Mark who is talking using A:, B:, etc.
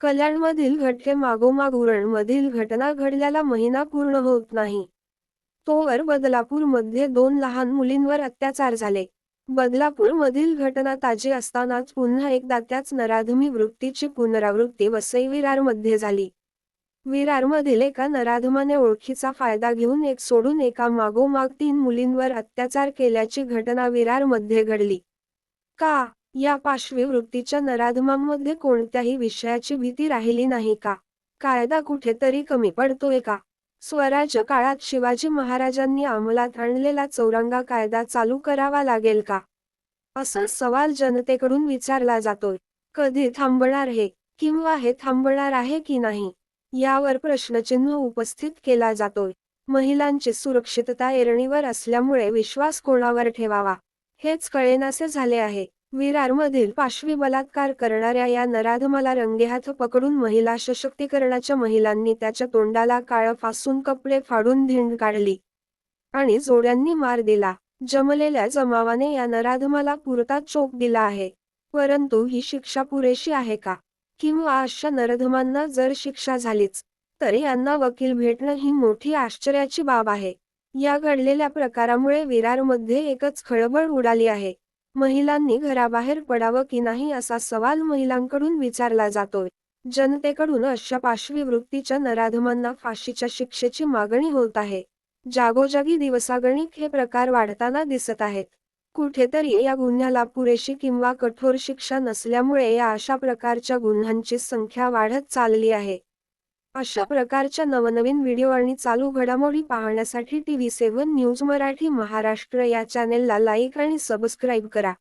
A: कल्याणमधील घटके मागोमाग उरणमधील घटना घडल्याला महिना पूर्ण होत नाही. तोवर बदलापूरमध्ये दोन लहान मुलींवर अत्याचार झाले. बदलापूरमधील घटना ताजी असतानाच पुन्हा एकदा त्याच नराधमी वृत्तीची पुनरावृत्ती वसई विरारमध्ये झाली. विरारमधील एका नराधमाने ओळखीचा फायदा घेऊन एक सोडून एका मागोमाग तीन मुलींवर अत्याचार केल्याची घटना विरारमध्ये घडली. का? या पार्श्ववृत्तीच्या नराधमांमध्ये कोणत्याही विषयाची भीती राहिली नाही का? कायदा कुठेतरी कमी पडतोय का? स्वराज्य काळात शिवाजी महाराजांनी अंमलात आणलेला चौरंगा कायदा चालू करावा लागेल का? असा सवाल जनतेकडून विचारला जातोय. कधी थांबणार हे किंवा हे थांबणार आहे की नाही? यावर प्रश्नचिन्ह उपस्थित केला जातोय. महिलांची सुरक्षितता एरणीवर असल्यामुळे विश्वास कोणावर ठेवावा? हेच कळेनासे झाले आहे. विरारमधील पाशवी बलात्कार करणाऱ्या या नराधमाला रंगेहात पकडून महिला सशक्तीकरणाच्या महिलांनी त्याच्या तोंडाला काळं फासून कपडे फाडून धिंड काढली. आणि जोड्यांनी मार दिला. जमलेल्या जमावाने या नराधमाला पुरता चोप दिला आहे. परंतु ही शिक्षा पुरेशी आहे का? किंवा अशा नरधमांना जर शिक्षा झालीच तर यांना वकील भेटणं ही मोठी आश्चर्याची बाब आहे. या घडलेल्या प्रकारामुळे विरारमध्ये एकच खळबळ उडाली आहे. महिलांनी घराबाहेर पडावं की नाही असा सवाल महिलांकडून विचारला जातोय. जनतेकडून अशा पाशवी वृत्तीच्या नराधमांना फाशीच्या शिक्षेची मागणी होत आहे. जागोजागी दिवसागणिक हे प्रकार वाढताना दिसत आहेत. कुठेतरी या गुन्ह्याला पुरेशी किंवा कठोर शिक्षा नसल्यामुळे या अशा प्रकारच्या गुन्ह्यांची संख्या वाढत चालली आहे. अशा प्रकारच्या नवनवीन व्हिडिओ आणि चालू घडामोडी पाहण्यासाठी TV seven news Marathi Maharashtra या चॅनेलला लाईक आणि सबस्क्राईब करा.